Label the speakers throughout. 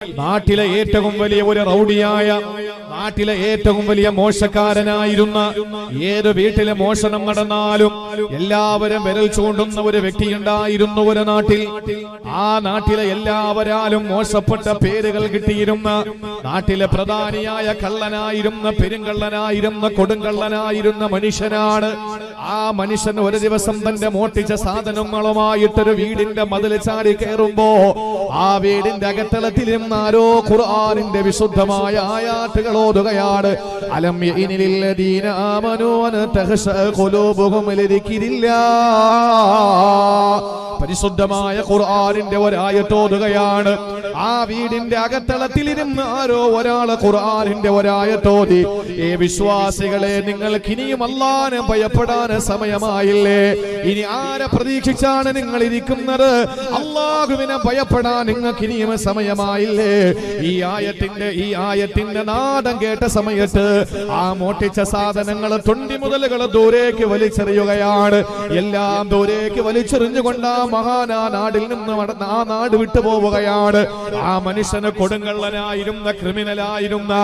Speaker 1: നാട്ടിലെ ഏറ്റവും വലിയ ഒരു റൗഡിയായ നാട്ടിലെ ഏറ്റവും വലിയ മോശക്കാരനായിരുന്ന ഏത് വീട്ടിലെ മോഷണം നടന്നാലും എല്ലാവരും വിരൽ ചൂണ്ടുന്ന ഒരു വ്യക്തി ഉണ്ടായിരുന്നു ഒരു നാട്ടിൽ. ആ നാട്ടിലെ എല്ലാവരാലും മോശപ്പെട്ട പേരുകൾ കിട്ടിയിരുന്ന നാട്ടിലെ പ്രധാനിയായ കള്ളനായിരുന്ന പെരുങ്കള്ളനായിരുന്ന കൊടുങ്കള്ളനായിരുന്ന മനുഷ്യനാണ്. ആ മനുഷ്യൻ ഒരു ദിവസം തന്റെ മോട്ടിച്ച സാധനങ്ങളുമായിട്ടൊരു വീടിന്റെ മതിൽ ചാടി കയറുമ്പോ ആ വീടിന്റെ അകത്തളത്തിലും ആരോ ഖുർആനിന്റെ വിശുദ്ധമായ ആയാട്ടുകൾ ഓതുകയാണ് അലം ഖുലൂബുഹും പരിശുദ്ധമായ ഖുർആനിന്റെ ഒരായത്തോതുകയാണ് ആ വീടിന്റെ അകത്തളത്തിൽ അകത്തളത്തിലിരുന്ന് ആരോ ഒരാൾ ഖുർആനിന്റെ ഒരായത്തോതി ഏ വിശ്വാസികളെ നിങ്ങൾക്ക് ഇനിയും അല്ലാനെ ഭയപ്പെടാൻ സമയമായില്ലേ? ഇനി ആരെ പ്രതീക്ഷിച്ചാണ് നിങ്ങൾ ഇരിക്കുന്നത് അള്ളാഹുവിനെ ഭയപ്പെടാൻ നിങ്ങൾക്ക് ഇനിയും സമയമായില്ലേ? ഈ ആയത്തിന്റെ ഈ ആയത്തിന്റെ നാദം കേട്ട സമയത്ത് ആ മോട്ടിച്ച സാധനങ്ങൾ തൊണ്ടി മുതലുകൾ ദൂരേക്ക് വലിച്ചെറിയുകയാണ്. എല്ലാം ദൂരേക്ക് വലിച്ചെറിഞ്ഞുകൊണ്ട് ആ മഹാനാ നാടിൽ നിന്ന് നടന്ന ആ നാട് വിട്ടു പോവുകയാണ്. ആ മനുഷ്യന് കൊടുങ്കള്ളനായിരുന്ന ക്രിമിനലായിരുന്ന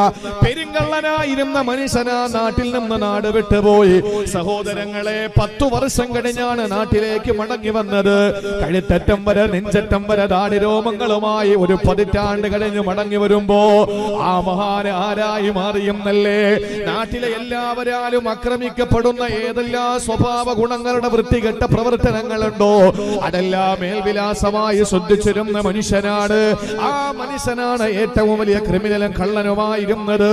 Speaker 1: പെരുങ്കള്ളനായിരുന്ന മനുഷ്യൻ ആ നാട്ടിൽ നിന്ന് നാട് വിട്ടുപോയി സഹോദരങ്ങളെ പത്തു വർഷം കഴിഞ്ഞാണ് നാട്ടിലേക്ക് മടങ്ങി വന്നത്. കഴുത്തറ്റം വരെ നെഞ്ചറ്റം വരെ ദാടിരോമങ്ങളുമായി ഒരു പതിറ്റാണ്ട് കഴിഞ്ഞ് മടങ്ങി വരുമ്പോ ആ മഹാൻ ആരായി മാറിയെന്നല്ലേ നാട്ടിലെ എല്ലാവരാലും ആക്രമിക്കപ്പെടുന്ന ഏതെല്ലാം സ്വഭാവ ഗുണങ്ങളുടെ വൃത്തികെട്ട പ്രവർത്തനങ്ങളുണ്ടോ? അതെല്ലാം മേൽവിലാസമായി ശ്രദ്ധിച്ചിരുന്ന മനുഷ്യനാണ്. ആ മനുഷ്യനാണ് ഏറ്റവും വലിയ ക്രിമിനലും കള്ളനുമായിരുന്നത്.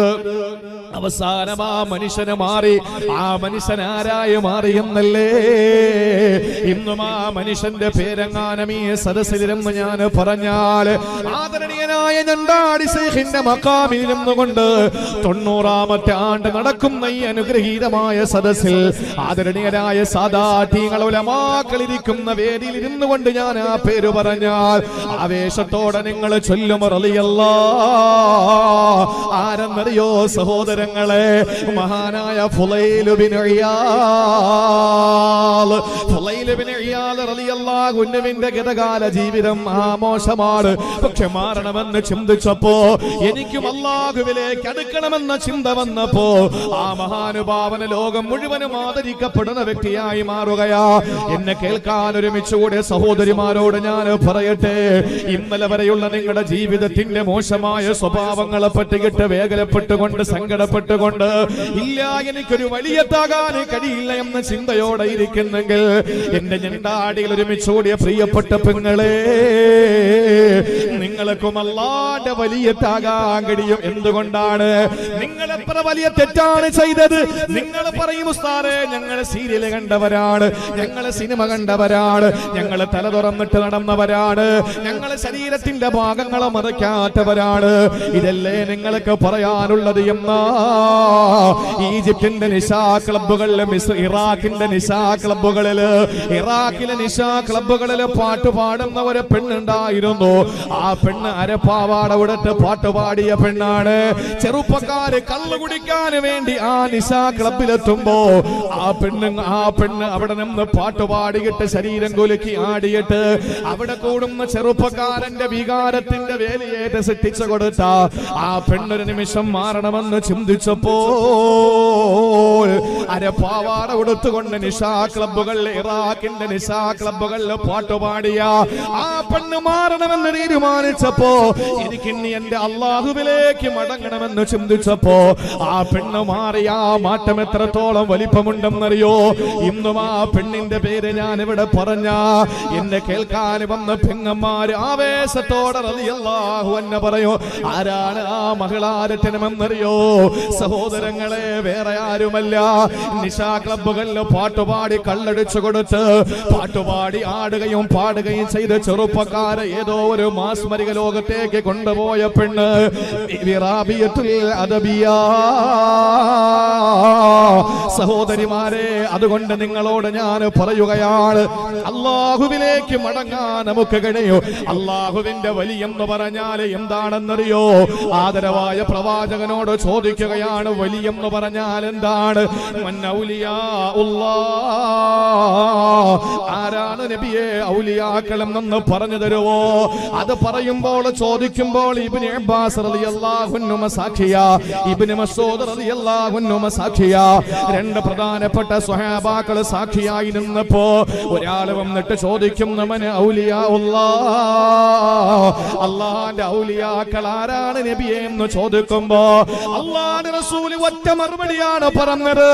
Speaker 1: അവസാനം ആ മനുഷ്യന് മാറി ആ മനുഷ്യൻ ആരായി മാറിയെന്നല്ലേ ഇന്നും ആ മനുഷ്യന്റെ പേരെങ്ങാനും ഈ സദസ്സിലിരുന്ന് ഞാൻ പറഞ്ഞാൽ ആദരണീയനായ ഞണ്ടാടി മക്കാമിൽ നിന്നുകൊണ്ട് തൊണ്ണൂറാമത്തെ ആണ്ട് നടക്കുന്ന ഈ അനുഗ്രഹീതമായ സദസ്സിൽ ആദരണീയനായ സാദാ ടീങ്ങളുലമാക്കളിരിക്കുന്ന വേദിയിൽ ഇരുന്നു കൊണ്ട് ഞാൻ ആ പേര് പറഞ്ഞാൽ ആവേശത്തോടെ നിങ്ങൾ ചൊല്ലുമറിയല്ല ആരെന്നറിയോ സഹോദരങ്ങളെ മഹാനായ ഫുലൈലുബിൻ ഗതകാല ജീവിതം ആമോശമാണ്. പക്ഷെ മാറണമെന്ന് ചിന്തിച്ചപ്പോ എനിക്കും അള്ളാഹുവിലേക്ക് അടുക്കണമെന്ന ചിന്ത വന്നപ്പോ ആ മഹാനുഭാവന ലോകം മുഴുവനും ആദരിക്കപ്പെടുന്ന വ്യക്തിയായി മാറുകയാ. എന്നെ കേൾക്കാൻ ഒരുമിച്ചുകൂടെ സഹോദരിമാരോട് ഞാൻ പറയട്ടെ ഇന്നലെ വരെയുള്ള നിങ്ങളുടെ ജീവിതത്തിന്റെ മോശമായ സ്വഭാവങ്ങളെ പറ്റിയിട്ട് വേഗലപ്പെട്ടുകൊണ്ട് സങ്കടപ്പെട്ടുകൊണ്ട് ഇല്ല എനിക്കൊരു വലിയ താകാൻ കഴിയില്ല എന്ന ചിന്തയോടെ ഇരിക്കുന്നെങ്കിൽ എന്റെ ഞണ്ടാടിയിൽ ഓടിയ പ്രിയപ്പെട്ട പെങ്ങളെ നിങ്ങൾക്കും അല്ലാണ്ട് വലിയ താകാൻ കഴിയും. എന്തുകൊണ്ടാണ്? നിങ്ങൾ എത്ര വലിയ തെറ്റാണ് ചെയ്തത്? നിങ്ങൾ പറയും ഉസ്താറെ ഞങ്ങൾ സീരിയൽ കണ്ടവരാണ് ഞങ്ങൾ സിനിമ കണ്ടവരാണ് ഞങ്ങൾ തല തുറന്നിട്ട് നടന്നവരാണ് ഞങ്ങൾ ശരീരത്തിന്റെ ഭാഗങ്ങളെ മറയ്ക്കാത്തവരാണ് ഇതല്ലേ നിങ്ങൾക്ക് പറയാനുള്ളത് എന്നാ ഈജിപ്തിന്റെ നിശാ ക്ലബുകളിൽ ഇറാഖിന്റെ നിശാ ക്ലബുകളിൽ ഇറാഖിലെ നിശാ ക്ലബുകളിൽ പാട്ട് പാടുന്ന ഒരു പെണ്ണുണ്ടായിരുന്നു. ആ പെണ്ണ് അരപ്പാവാട ഉടട്ട് പാട്ട് പാടിയ പെണ്ണാണ്. ചെറുപ്പക്കാര് കള്ളു കുടിക്കാൻ വേണ്ടി ആ നിശാ ക്ലബിലെത്തുമ്പോ ആ പെണ്ണ് ആ പെണ്ണ് അവിടെ നിന്ന് പാട്ട് പാടിയിട്ട് ശരീരം കുലുക്കി ആടിയിട്ട് അവിടെ കൂടുന്ന ചെറുപ്പക്കാരന്റെ വികാരത്തിന്റെ വേലിയേറ്റ് സൃഷ്ടിച്ചു കൊടുത്ത ആ പെണ്ണൊരു നിമിഷം മാറണമെന്ന് ചിന്തിച്ചപ്പോ പാവാട ഉടുത്തുകൊണ്ട് നിഷാ ക്ലബുകളിൽ ഇറാഖിന്റെ നിഷാ ക്ലബുകളിൽ പാട്ടുപാടിയ ആ പെണ്ണ് മാറണമെന്ന് തീരുമാനിച്ചപ്പോ എനിക്കിനി എന്റെ അള്ളാഹുവിലേക്ക് മടങ്ങണമെന്ന് ചിന്തിച്ചപ്പോ ആ പെണ്ണ് മാറിയ ആ മാറ്റം എത്രത്തോളം വലിപ്പമുണ്ടെന്നറിയോ? ഇന്നും ആ പെണ്ണിന്റെ പേര് ഞാൻ ഇവിടെ പറഞ്ഞ. എന്നെ കേൾക്കാൻ വന്ന പെങ്ങന്മാര് ആവേശത്തോടെ റളിയല്ലാഹു എന്നെ പറയോ ആരാണ് ആ മകളാരറ്റനമെന്നറിയോ? സഹോദരങ്ങളെ വേറെ ആരുമല്ല. നിശാ ക്ലബുകളിൽ പാട്ടുപാടി കള്ളടിച്ചു കൊടുത്ത് പാട്ടുപാടി ആടുകയും പാടുകയും ചെയ്ത് ചെറുപ്പക്കാരെ ഏതോ ഒരു മാസ്മരിക ലോകത്തേക്ക് കൊണ്ടുപോയ പെണ്ണ് സഹോദരിമാരെ അതുകൊണ്ട് നിങ്ങളോട് ഞാൻ പറയുകയാണ്. അള്ളാഹുവിലേക്ക് മടങ്ങാൻ നമുക്ക് കഴിയൂ. അള്ളാഹുവിന്റെ വലിയെന്ന് പറഞ്ഞാൽ എന്താണെന്നറിയോ? ആദരവായ പ്രവാചകനോട് ചോദിക്കുകയാണ് വലിയെന്ന് പറഞ്ഞാൽ എന്താണ്? ആരാണ് നബിയെ ഔലിയാക്കളം എന്ന് പറഞ്ഞു തരുവോ? അത് പറയുമ്പോൾ ചോദിക്കുമ്പോൾ ഇബ്നു അബ്ബാസ് മസൂദ് രണ്ട് പ്രധാനപ്പെട്ട സ്വഹാബാക്കൾ സാക്ഷിയായി നിന്നപ്പോ ഒരാൾ വന്നിട്ട് ചോദിക്കും ഔലിയാ അള്ളാന്റെ ഔലിയാക്കൾ ആരാണ് നബിയെ എന്ന് ചോദിക്കുമ്പോ അള്ളാന്റെ റസൂൽ ഒറ്റ മറുപടിയാണ് പറഞ്ഞത്.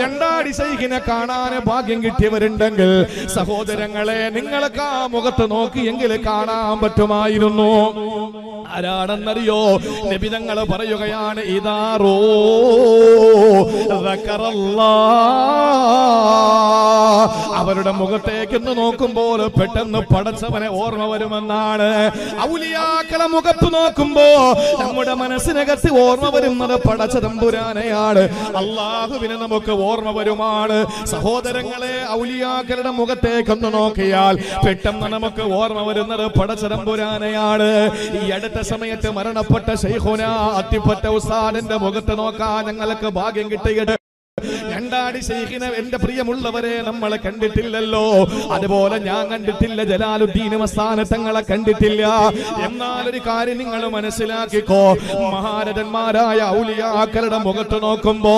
Speaker 1: ഞണ്ടാടി സൈഹിനെ കാണാൻ ഭാഗ്യം കിട്ടിയവരുണ്ടെങ്കിൽ സഹോദരങ്ങളെ നിങ്ങൾക്ക് ആ മുഖത്ത് നോക്കിയെങ്കിൽ കാണാൻ പറ്റുമായിരുന്നു. ആരാണെന്നറിയോ? നബിതങ്ങൾ പറയുകയാണ് ഇതാറോ അവരുടെ മുഖത്തേക്ക് ഒന്ന് നോക്കുമ്പോൾ പെട്ടെന്ന് പടച്ചവനെ ഓർമ്മ വരുമെന്നാണ്. ഔലിയാക്കളെ മുഖത്ത് നോക്കുമ്പോ നമ്മുടെ മനസ്സിനകത്ത് ഓർമ്മ വരുന്നത് പടച്ച തമ്പുരാനെയാണ്. അള്ളാഹുവിനെ നമുക്ക് ഓർമ്മ വരുമാണ്. സഹോദരങ്ങളെ ഔലിയാക്കളുടെ മുഖത്തേക്കൊന്ന് നോക്കിയാൽ പെട്ടെന്ന് നമുക്ക് ഓർമ്മ വരുന്നത് പടച്ച തമ്പുരാനെയാണ്. ഈ അടുത്ത സമയത്ത് മരണപ്പെട്ട ശൈഹുന അത്തിപ്പറ്റ ഉസാദിന്റെ മുഖത്ത് നോക്കാൻ ഞങ്ങൾക്ക് ഭാഗ്യം കിട്ടിയിട്ട് രണ്ടാടി ശൈഖിനെ എന്റെ പ്രിയമുള്ളവരെ നമ്മളെ കണ്ടിട്ടില്ലല്ലോ. അതുപോലെ ഞാൻ കണ്ടിട്ടില്ല ജലാലുദ്ദീൻ സ്ഥാനത്തങ്ങളെ കണ്ടിട്ടില്ല. എന്നാലൊരു കാര്യം നിങ്ങൾ മനസ്സിലാക്കിക്കോ. മഹാരഥന്മാരായ ഔലിയാക്കളുടെ മുഖത്ത് നോക്കുമ്പോ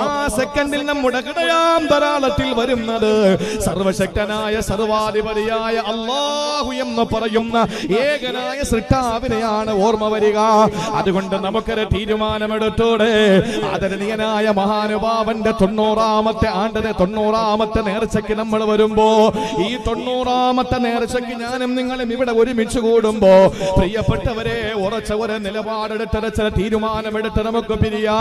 Speaker 1: ആ സെക്കൻഡിൽ നമ്മുടെ കിടയാം ധാരാളത്തിൽ വരുന്നത് സർവശക്തനായ സർവാധിപതിയായ അള്ളാഹു എന്ന് പറയുന്ന ഏകനായ സൃഷ്ടാവിനെയാണ് ഓർമ്മ വരിക. അതുകൊണ്ട് നമുക്കൊരു തീരുമാനമെടുത്തോടെ ആദരണീയനായ മഹാനുഭാവന്റെ തൊണ്ണൂറാമത്തെ ആണ്ടിന് തൊണ്ണൂറാമത്തെ നേർച്ചയ്ക്ക് നമ്മൾ വരുമ്പോ ഈ തൊണ്ണൂറാമത്തെ നേർച്ചയ്ക്ക് ഞാനും നിങ്ങളും ഇവിടെ ഒരുമിച്ച് കൂടുമ്പോ പ്രിയപ്പെട്ടവരെ ഉറച്ച ഒരു നിലപാടെടുത്തര ചില തീരുമാനമെടുത്ത് നമുക്ക് പിരിയാ.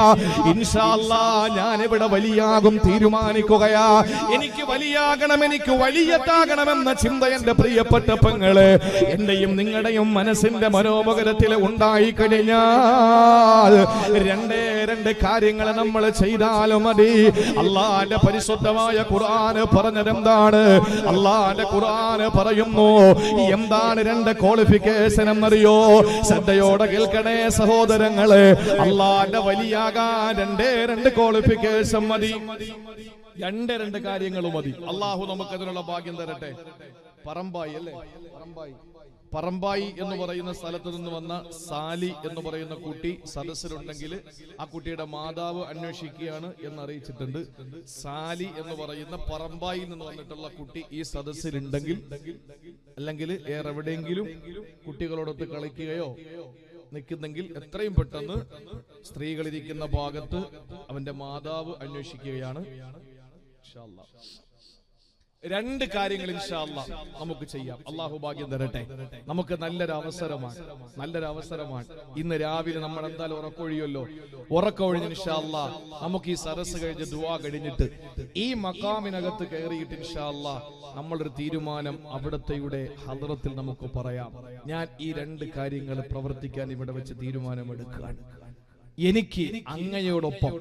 Speaker 1: ഇൻഷാല്ലാ ഞാൻ ഇവിടെ വലിയാകും തീരുമാനിക്കുകയാ. എനിക്ക് വലിയാകണം എനിക്ക് വലിയത്താകണമെന്ന ചിന്ത എന്റെ പ്രിയപ്പെട്ട പെങ്ങൾ എന്റെയും നിങ്ങളുടെയും മനസ്സിന്റെ മനോമുഖരത്തിൽ ഉണ്ടായി കഴിഞ്ഞാൽ രണ്ടേ രണ്ട് കാര്യങ്ങൾ നമ്മൾ ചെയ്താലും മതി. അള്ളാന്റെ പരിശുദ്ധമായ ഖുർആന് പറഞ്ഞത് എന്താണ് അള്ളാന്റെ ഖുർആന് പറയുന്നു എന്താണ് രണ്ട് ക്വാളിഫിക്കേഷൻ എന്നറിയോ? ശ്രദ്ധയോടെ കേൾക്കണേ സഹോദരങ്ങളെ. അള്ളാന്റെ വലിയാകാൻ രണ്ടേ രണ്ട് ക്വാളിഫിക്കേഷൻ മതി. രണ്ട് രണ്ട് കാര്യങ്ങളും മതി. അള്ളാഹു നമുക്ക് അതിനുള്ള ഭാഗ്യം തരട്ടെ. പറമ്പായി അല്ലേ? പറമ്പായി. പറമ്പായി എന്ന് പറയുന്ന സ്ഥലത്ത് നിന്ന് വന്ന സാലി എന്ന് പറയുന്ന കുട്ടി സദസ്സിലുണ്ടെങ്കിൽ ആ കുട്ടിയുടെ മാതാവ് അന്വേഷിക്കുകയാണ് എന്ന് അറിയിച്ചിട്ടുണ്ട് സാലി എന്ന് പറയുന്ന പറമ്പായി നിന്ന് വന്നിട്ടുള്ള കുട്ടി ഈ സദസ്സിലുണ്ടെങ്കിൽ അല്ലെങ്കിൽ ഏറെ എവിടെയെങ്കിലും കുട്ടികളോടൊത്ത് കളിക്കുകയോ നിൽക്കുന്നെങ്കിൽ എത്രയും പെട്ടെന്ന് സ്ത്രീകളിരിക്കുന്ന ഭാഗത്ത് അവന്റെ മാതാവ് അന്വേഷിക്കുകയാണ് ഇൻഷാ. രണ്ട് കാര്യങ്ങൾ ഇൻഷാല്ല നമുക്ക് ചെയ്യാം. അള്ളാഹു ഭാഗ്യം തരട്ടെ. നമുക്ക് നല്ലൊരു അവസരമാണ് നല്ലൊരു അവസരമാണ് ഇന്ന് രാവിലെ നമ്മൾ എന്തായാലും ഉറക്കൊഴിയല്ലോ ഉറക്കൊഴിഞ്ഞ് ഇൻഷാല്ല നമുക്ക് ഈ സരസ് കഴിഞ്ഞ് ദുവാ കഴിഞ്ഞിട്ട് ഈ മക്കാമിനകത്ത് കയറിയിട്ട് ഇൻഷാല്ല നമ്മളൊരു തീരുമാനം അവിടത്തെയുടെ ഹദ്രത്തിൽ നമുക്ക് പറയാം. ഞാൻ ഈ രണ്ട് കാര്യങ്ങൾ പ്രവർത്തിക്കാൻ ഇവിടെ വെച്ച് തീരുമാനമെടുക്കുകയാണ്. എനിക്ക് അങ്ങയോടൊപ്പം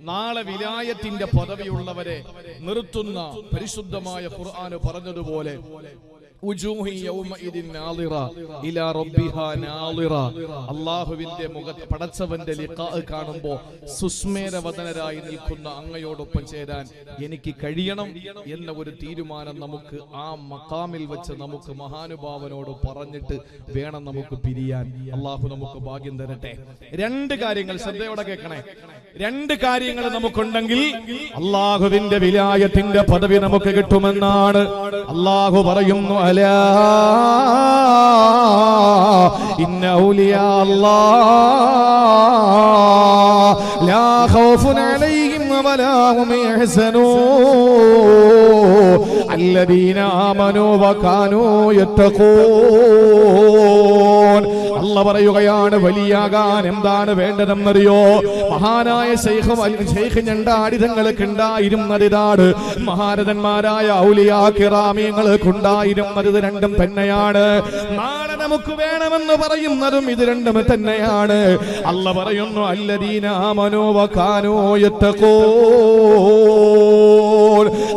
Speaker 1: നാളെ വിലായത്തിന്റെ പദവിയുള്ളവരെ നിർത്തുന്ന പരിശുദ്ധമായ ഖുർആാന് പറഞ്ഞതുപോലെ അല്ലാഹുവിന്റെ മുഖത്ത് പടച്ചവന്റെ കാണുമ്പോ സുസ്മേരവതനരായി നിൽക്കുന്ന അങ്ങയോടൊപ്പം ചേരാൻ എനിക്ക് കഴിയണം എന്ന ഒരു തീരുമാനം നമുക്ക് ആ മക്കാമിൽ വെച്ച് നമുക്ക് മഹാനുഭാവനോട് പറഞ്ഞിട്ട് വേണം നമുക്ക് പിരിയാൻ. അള്ളാഹു നമുക്ക് ഭാഗ്യം തരട്ടെ. രണ്ട് കാര്യങ്ങൾ ശ്രദ്ധയോടെ കേൾക്കണേ. രണ്ട് കാര്യങ്ങൾ നമുക്കുണ്ടെങ്കിൽ അള്ളാഹുവിന്റെ വിലായത്തിന്റെ പദവി നമുക്ക് കിട്ടുമെന്നാണ് അള്ളാഹു പറയുന്നു. അലാ ഇന്ന ഔലിയാ അല്ലാഹ് ലാ ഖൗഫുൻ അലൈഹിം വലാ ഹും യഹ്സനൂൻ الذين آمنوا وكانوا يتقون അല്ല പറയുകയാണ് വലിയാകാൻ എന്താണ് വേണ്ടതെന്നറിയോ മഹാനായ ശൈഖ് വൽ- ശൈഖ് ഞണ്ടാടിതങ്ങൾക്ക് ഉണ്ടായിരുന്നത് ഇതാണ് മഹാരഥന്മാരായ ഔലിയാ കിറാമിയങ്ങൾക്ക് ഉണ്ടായിരുന്നത് ഇത് രണ്ടും തന്നെയാണ് നാളെ നമുക്ക് വേണമെന്ന് പറയുന്നതും ഇത് രണ്ടും തന്നെയാണ് അല്ല പറയുന്നു അല്ലദീന ആമനോ വകാനോ യത്തഖൂൻ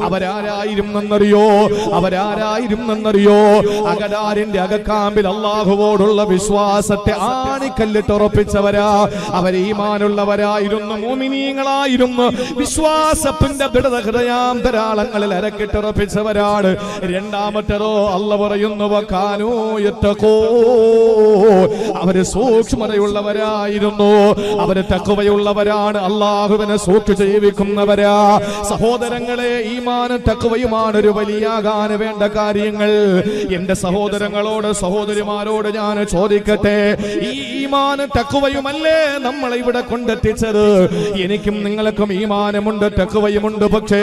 Speaker 1: അവരാരായിരുന്നെന്നറിയോ? അവരാരായിരുന്നെന്നറിയോ? അകടാരിന്റെ അകക്കാമ്പിൽ അള്ളാഹുവോടുള്ള വിശ്വാസത്തെ ആണിക്കല്ലിട്ടുറപ്പിച്ചവരാ അവർ അവരീമാനുള്ളവരായിരുന്നു മോമിനീങ്ങളായിരുന്നു. വിശ്വാസത്തിന്റെ ദൃഢത ഹൃദയാന്തരാളങ്ങളിൽ അരക്കിട്ടുറപ്പിച്ചവരാണ് രണ്ടാമത്തേതോ അല്ല പറയുന്നു വക്കാനോ എത്തക്കോ അവർ സൂക്ഷ്മതയുള്ളവരായിരുന്നു. അവർ തക്കുവയുള്ളവരാണ് അള്ളാഹുവിനെ സൂക്ഷിച്ച് ജീവിക്കുന്നവരാ സഹോദരങ്ങളെ ഈമാന തക്കവയുമാണ് ഒരു വലിയ വലിയാകാൻ വേണ്ട കാര്യങ്ങൾ. എന്റെ സഹോദരങ്ങളോട് സഹോദരിമാരോട് ഞാൻ ചോദിക്കട്ടെ ഈ ഈമാനും തക്കവയുമല്ലേ നമ്മളെ ഇവിടെ കൊണ്ടെത്തിച്ചത്? എനിക്കും നിങ്ങൾക്കും ഈമാനമുണ്ട് തക്കവയുമുണ്ട് പക്ഷേ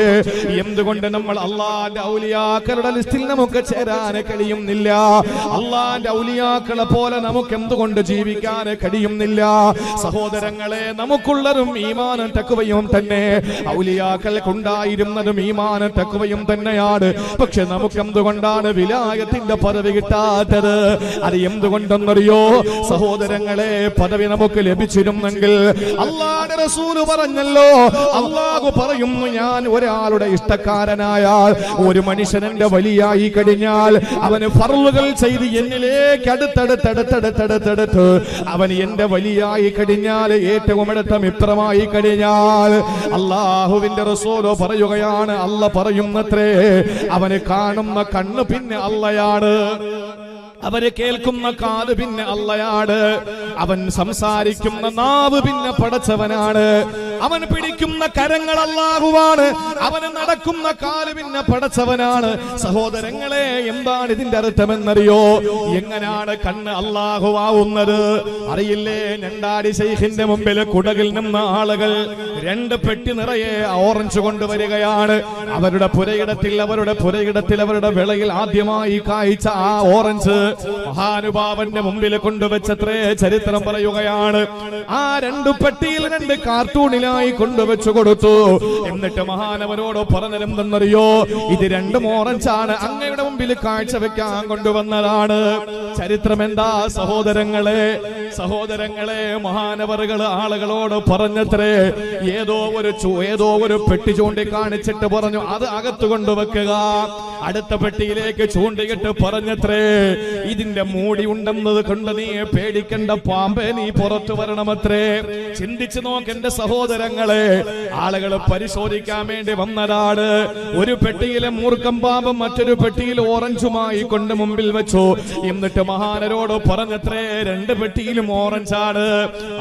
Speaker 1: എന്തുകൊണ്ട് നമ്മൾ അള്ളാന്റെ ഔലിയാക്കളുടെ ലിസ്റ്റിൽ നമുക്ക് ചേരാൻ കഴിയുന്നില്ല? അള്ളാന്റെ ഔലിയാക്കളെ പോലെ നമുക്ക് എന്തുകൊണ്ട് ജീവിക്കാൻ കഴിയുന്നില്ല? സഹോദരങ്ങളെ നമുക്കുള്ളതും ഈമാനും തക്കവയും തന്നെ. ഔലിയാക്കൾക്കുണ്ടായിരുന്നതും ഈമാന തക്കുവയും തന്നെയാണ്. പക്ഷെ നമുക്ക് എന്തുകൊണ്ടാണ് വിലായത്തിന്റെ പദവി കിട്ടാത്തത്? അത് എന്തുകൊണ്ടെന്നറിയോ? സഹോദരങ്ങളെ പദവി നമുക്ക് ലഭിച്ചിരുന്നെങ്കിൽ റസൂൽ പറഞ്ഞല്ലോ. അള്ളാഹു പറയുന്നു ഞാൻ ഒരാളുടെ ഇഷ്ടക്കാരനായാൽ ഒരു മനുഷ്യനെ വലിയായി കഴിഞ്ഞാൽ അവന് ഫർളുകൾ ചെയ്ത് എന്നിലേക്ക് അടുത്തടുത്തടുത്തടുത്തടുത്തടുത്ത് അവൻ എന്റെ വലിയായി കഴിഞ്ഞാൽ ഏറ്റവും അടുത്ത മിത്രമായി കഴിഞ്ഞാൽ അള്ളാഹുവിന്റെ റസൂലോ പറയുകയാണ് അല്ല പറയുന്നത്രേ അവനെ കാണുന്ന കണ്ണ് പിന്നെ അല്ലയാണ് അവർ കേൾക്കുന്ന കാത് പിന്നെ അല്ലയാണ് അവൻ സംസാരിക്കുന്ന നാവ് പിന്നെ പടച്ചവനാണ്. അവൻ പിടിക്കുന്ന കരങ്ങൾ അല്ലാഹുവാണ്. അവന് നടക്കുന്ന കാൽ പിന്നെ പടച്ചവനാണ്. സഹോദരങ്ങളെ എന്താണ് ഇതിന്റെ അർത്ഥമെന്നറിയോ? എങ്ങനെയാണ് കണ്ണ് അല്ലാഹുവാവുന്നത്? അറിയില്ലേ? ഞണ്ടാടി ശൈഖിന്റെ മുമ്പിൽ കുടകിൽ നിന്ന് ആളുകൾ രണ്ട് പെട്ടി നിറയെ ഓറഞ്ച് കൊണ്ടുവരികയാണ്. അവരുടെ പുരയിടത്തിൽ അവരുടെ പുരയിടത്തിൽ അവരുടെ വിളയിൽ ആദ്യമായി കായ്ച്ച ആ ഓറഞ്ച് മഹാനുഭാവന്റെ മുമ്പിൽ കൊണ്ടുവച്ചത്രേ ചരിത്രം പറയുകയാണ്. ആ രണ്ടു പെട്ടിയിൽ രണ്ട് കാർട്ടൂണിലായി കൊണ്ടുവച്ചു കൊടുത്തു. എന്നിട്ട് മഹാനവനോട് പറഞ്ഞിരുന്നെന്നറിയോ ഇത് രണ്ടും ഓറഞ്ചാണ്. അങ്ങയുടെ മുമ്പിൽ കാഴ്ചവെക്കാൻ കൊണ്ടുവന്നതാണ്. ചരിത്രം എന്താ സഹോദരങ്ങളെ? സഹോദരങ്ങളെ മഹാനവറുകൾ ആളുകളോട് പറഞ്ഞത്രേ ഏതോ ഒരു ഏതോ ഒരു പെട്ടി ചൂണ്ടിക്കാണിച്ചിട്ട് പറഞ്ഞു അത് അകത്ത് കൊണ്ടുവെക്കുക. അടുത്ത പെട്ടിയിലേക്ക് ചൂണ്ടിയിട്ട് പറഞ്ഞത്രേ ഇതിന്റെ മൂടി ഉണ്ടെന്നത് കൊണ്ട് നീ പേടിക്കേണ്ട പാമ്പേ നീ പുറത്തു വരണമത്രേ. ചിന്തിച്ചു നോക്ക് എന്റെ സഹോദരങ്ങളെ ആളുകൾ പരിശോധിക്കാൻ വേണ്ടി വന്നതാണ് ഒരു പെട്ടിയിലെ മൂർക്കം പാപം മറ്റൊരു പെട്ടിയിൽ ഓറഞ്ചുമായി കൊണ്ട് മുമ്പിൽ വെച്ചു. എന്നിട്ട് മഹാനരോട് പറഞ്ഞത്രേ രണ്ട് പെട്ടിയിലും ഓറഞ്ചാണ്.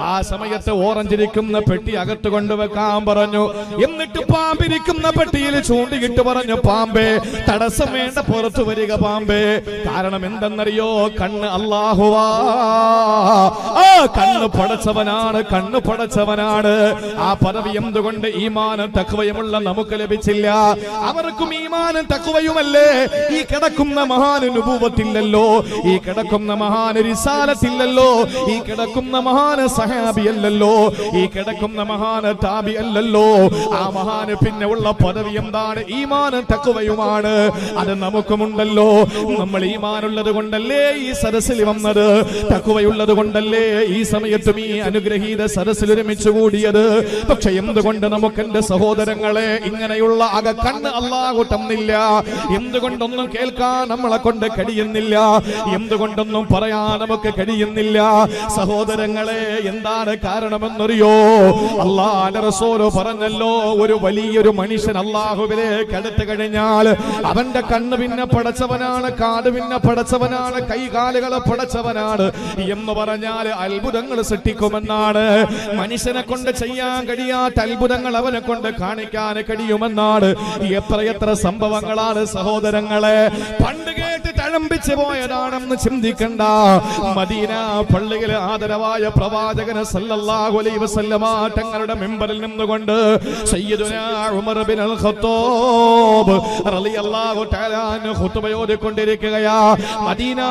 Speaker 1: ആ സമയത്ത് ഓറഞ്ച് ഇരിക്കുന്ന പെട്ടി അകത്ത് കൊണ്ടുവെക്കാൻ പറഞ്ഞു. എന്നിട്ട് പാമ്പിരിക്കുന്ന പെട്ടിയിൽ ചൂണ്ടിയിട്ട് പറഞ്ഞു പാമ്പേ തടസ്സം വേണ്ട പുറത്തു വരിക പാമ്പേ. കാരണം എന്തെന്നറിയോ? കണ്ണ് അള്ളാഹുവാ കണ്ണ് പടച്ചവനാണ് കണ്ണ് പടച്ചവനാണ്. ആ പദവി എന്തുകൊണ്ട് ഈമാനും തക്വയുമുള്ള നമുക്ക് ലഭിച്ചില്ല? അവർക്കും ഈമാനും തക്വയുമല്ലേ ഈ കിടക്കുന്ന മഹാന് നുപൂവത്തില്ലല്ലോ ഈ കിടക്കുന്ന മഹാന് റിസാലത്തില്ലല്ലോ ഈ കിടക്കുന്ന മഹാന് സഹാബിയല്ലല്ലോ ഈ കിടക്കുന്ന മഹാന് താബി അല്ലല്ലോ ആ മഹാന് പിന്നെ ഉള്ള പദവി എന്താണ്? ഈമാനും തക്കുവയുമാണ് അത് നമുക്കുമുണ്ടല്ലോ. നമ്മൾ ഈമാനുള്ളത് കൊണ്ടല്ലേ ഈ സദസ്സിൽ വന്നത്? തക്കുവയുള്ളത് കൊണ്ടല്ലേ ഈ സമയത്തും ഈ അനുഗ്രഹീത സദസ്സിൽ ഒരുമിച്ച് കൂടിയത്? പക്ഷെ എന്തുകൊണ്ട് നമുക്ക് എന്റെ സഹോദരങ്ങളെ ഇങ്ങനെയുള്ള അക കണ്ണ് അള്ളാഹു തന്നില്ല? എന്തുകൊണ്ടൊന്നും കേൾക്കാൻ നമ്മളെ കൊണ്ട് കഴിയുന്നില്ല? എന്തുകൊണ്ടൊന്നും പറയാൻ നമുക്ക് കഴിയുന്നില്ല? സഹോദരങ്ങളെ എന്താണ് കാരണമെന്നറിയോ? അള്ളാഹ് റസോലോ പറഞ്ഞല്ലോ ഒരു വലിയൊരു മനുഷ്യൻ അള്ളാഹുവിലേക്ക് അടുത്ത് കഴിഞ്ഞാൽ അവന്റെ കണ്ണ് പിന്നെ പടച്ചവനാണ് കാട് പിന്നെ പടച്ചവനാണ് കൈകാലുകളെ പടച്ചവനാണ് എന്ന് പറഞ്ഞാൽ അത്ഭുതങ്ങൾ സൃഷ്ടിക്കുമെന്നാണ് മനുഷ്യനെ കൊണ്ട് ചെയ്യാൻ കഴിയാത്ത അത്ഭുതങ്ങൾ അവനെ കൊണ്ട് കാണിക്കാൻ കഴിയുമെന്നാണ്. എത്രയെത്ര എത്ര സംഭവങ്ങളാണ് സഹോദരങ്ങളെ. പണ്ട് കേട്ട് തഴമ്പിച്ചു പോയതാണെന്ന് ചിന്തിക്കണ്ട. മദീന പള്ളിയിലെ ആദരവായ പ്രവാചകന് സല്ലല്ലാഹു അലൈഹി വസല്ലമ തങ്ങളുടെ മെമ്പറിൽ നിന്നുകൊണ്ട് സയ്യിദുനാ ഉമർ ബിൻ അൽ റളിയല്ലാഹു മദീന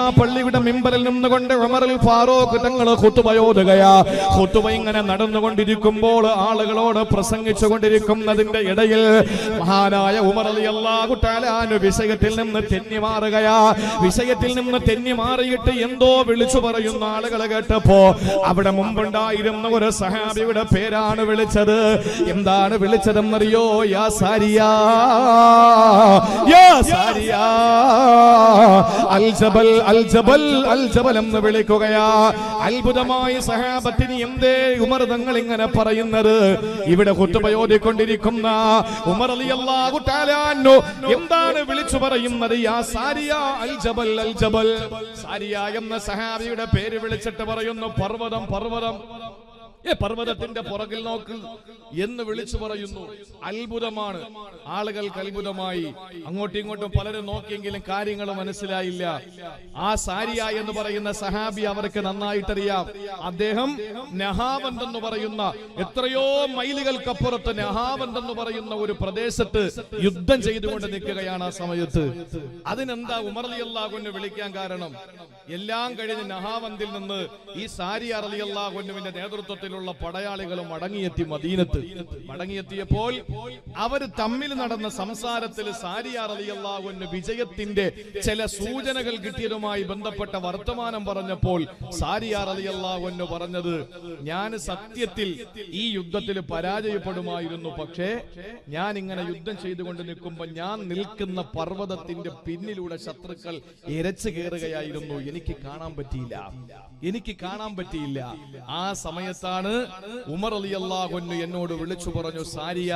Speaker 1: നിന്നുകൊണ്ട് ഉമർ ഫാറൂഖ് തങ്ങൾ ഇങ്ങനെ നടന്നുകൊണ്ടിരിക്കുമ്പോൾ ആളുകളോട് പ്രസംഗിച്ചു കൊണ്ടിരിക്കുന്നതിന്റെ ഇടയിൽ മഹാനായ ഉമർ തആല അൻഹു വിഷയത്തിൽ നിന്ന് തെന്നി മാറുകയാ. വിഷയത്തിൽ നിന്ന് തെന്നി മാറിയിട്ട് എന്തോ വിളിച്ചു പറയുന്ന കേട്ട് കേട്ടപ്പോ അവിടെ മുമ്പുണ്ടായിരുന്ന ഒരു സഹാബിയുടെ പേരാണ് വിളിച്ചത്. എന്താണ് വിളിച്ചതെന്നറിയോ? യാ സാരിയാ. അൽജബൽ അൽ ജബൽ അൽ ജബൽ എന്ന് വിളിക്കുകയാ. അത്ഭുതമായി സഹാബത്തിന് എന്തേ ഉമർ തങ്ങൾ ഇങ്ങനെ പറയുന്നത്? ഇവിടെ കുത്തുപയോധിക്കൊണ്ടിരിക്കുന്ന ഉമർ തആലാനു എന്താണ് വിളിച്ചു പറയുന്നത്? യാ സാരിയ അൽ ജബൽ അൽ ജബൽ. സാരിയ എന്ന സഹാബിയുടെ പേര് വിളിച്ചിട്ട് പറയുന്നു പർവതം പർവതം. ഏ പർവതത്തിന്റെ പുറകിൽ നോക്ക് എന്ന് വിളിച്ചു പറയുന്നു. അത്ഭുതമാണ്. ആളുകൾക്ക് അത്ഭുതമായി. അങ്ങോട്ടും ഇങ്ങോട്ടും പലരും നോക്കിയെങ്കിലും കാര്യങ്ങൾ മനസ്സിലായില്ല. ആ സാരിയ എന്ന് പറയുന്ന സഹാബി അവർക്ക് നന്നായിട്ടറിയാം. അദ്ദേഹം നഹാവന്ത് എന്ന് പറയുന്ന എത്രയോ മൈലുകൾക്കപ്പുറത്ത് നഹാവന്ത് എന്ന് പറയുന്ന ഒരു പ്രദേശത്ത് യുദ്ധം ചെയ്തുകൊണ്ട് നിൽക്കുകയാണ് ആ സമയത്ത്. അതിനെന്താ ഉമർ അലിയല്ലാഹുവിനെ വിളിക്കാൻ കാരണം? എല്ലാം കഴിഞ്ഞ് നഹാവന്തിൽ നിന്ന് ഈ സാരി അറലിയല്ലാഹുവിന്റെ നേതൃത്വത്തിലുള്ള പടയാളികളും മടങ്ങിയെത്തി മദീനത്ത്. മടങ്ങിയെത്തിയപ്പോൾ അവർ തമ്മിൽ നടന്ന സംസാരത്തിൽ സാരി അറലിയല്ലാഹുവിന് വിജയത്തിന്റെ ചില സൂചനകൾ കിട്ടിയതുമായി ബന്ധപ്പെട്ട വർത്തമാനം പറഞ്ഞപ്പോൾ സാരി അറലിയല്ലാഹുവിന് പറഞ്ഞത് ഞാൻ സത്യത്തിൽ ഈ യുദ്ധത്തിൽ പരാജയപ്പെടുമായിരുന്നു പക്ഷേ ഞാൻ ഇങ്ങനെ യുദ്ധം ചെയ്തുകൊണ്ട് നിൽക്കുമ്പോൾ ഞാൻ നിൽക്കുന്ന പർവതത്തിന്റെ പിന്നിലൂടെ ശത്രുക്കൾ ഇരച്ചു കയറുകയായിരുന്നു. എനിക്ക് കാണാൻ പറ്റിയില്ല. എനിക്ക് കാണാൻ പറ്റിയില്ല. ആ സമയത്താണ് ഉമർ അലി അള്ളാഹുന്നു എന്നോട് വിളിച്ചു പറഞ്ഞു സാരിയ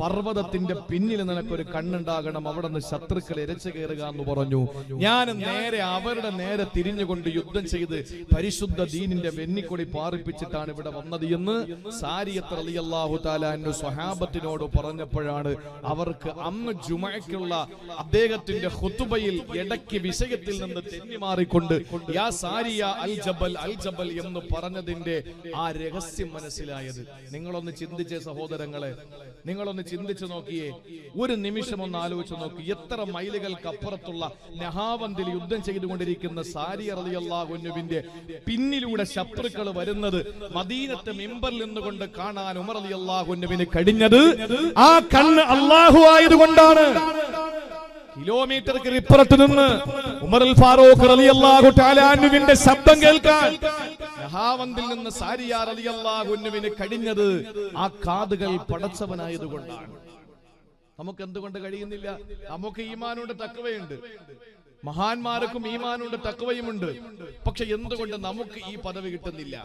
Speaker 1: പർവതത്തിന്റെ പിന്നിൽ നിനക്കൊരു കണ്ണുണ്ടാകണം അവിടെ നിന്ന് ശത്രുക്കൾ ഇരച്ചു കയറുക എന്ന് പറഞ്ഞു. ഞാൻ നേരെ അവരുടെ നേരെ തിരിഞ്ഞുകൊണ്ട് യുദ്ധം ചെയ്ത് പരിശുദ്ധ ദീനിന്റെ വെന്നിക്കൊടി പാറിപ്പിച്ചിട്ടാണ് ഇവിടെ വന്നത് എന്ന് സാരിയത്ത് അലി അള്ളാഹു താലാന്നു സ്വഹാബത്തിനോട് പറഞ്ഞപ്പോഴാണ് അവർക്ക് അന്ന് ജുമയ്ക്കുള്ള അദ്ദേഹത്തിന്റെ ഹുത്തുബയിൽ ഇടയ്ക്ക് വിഷയത്തിൽ നിന്ന് തെന്നിമാറിക്കൊണ്ട് യാ സാരിയ അൽ ജബൽ അൽ ജബൽ എന്ന് പറഞ്ഞതിന്റെ ആ രഹസ്യം മനസ്സിലായത്. നിങ്ങളൊന്ന് ചിന്തിച്ചേ സഹോദരങ്ങളെ. നിങ്ങളൊന്ന് ചിന്തിച്ചു നോക്കിയേ. ഒരു നിമിഷം ഒന്ന് ആലോചിച്ച് നോക്കി. എത്ര മൈലുകൾക്ക് അപ്പുറത്തുള്ള നഹാവന്തിൽ യുദ്ധം ചെയ്തുകൊണ്ടിരിക്കുന്ന സാരി അലിയല്ലാഹുനുവിന്റെ പിന്നിലൂടെ ശത്രുക്കൾ വരുന്നത് മദീനത്തെ മെമ്പറിൽ നിന്നുകൊണ്ട് കാണാൻ ഉമർ അലി അള്ളാഹുനുവിന് കഴിഞ്ഞത് ആ കണ്ണ് അള്ളാഹു ആയതുകൊണ്ടാണ്. കിലോമീറ്റർക്ക് ഇപ്പുറത്ത് നിന്ന് ഉമർ ഫാറൂഖ് റളിയല്ലാഹു തആലാനുവിന്റെ ശബ്ദം കേൾക്കാൻ. നഹാവന്തിൽ നിന്ന് സാരിയാർ റളിയല്ലാഹുവിന് കഴിഞ്ഞത് ആ കാതുകൾ പടച്ചവനായതുകൊണ്ടാണ്. നമുക്ക് എന്തുകൊണ്ട് കഴിയുന്നില്ല? നമുക്ക് ഈമാനുണ്ട് തക്കവയുണ്ട് മഹാന്മാർക്കും ഈമാനുണ്ട് തക്കവയുമുണ്ട് പക്ഷെ എന്തുകൊണ്ട് നമുക്ക് ഈ പദവി കിട്ടുന്നില്ല?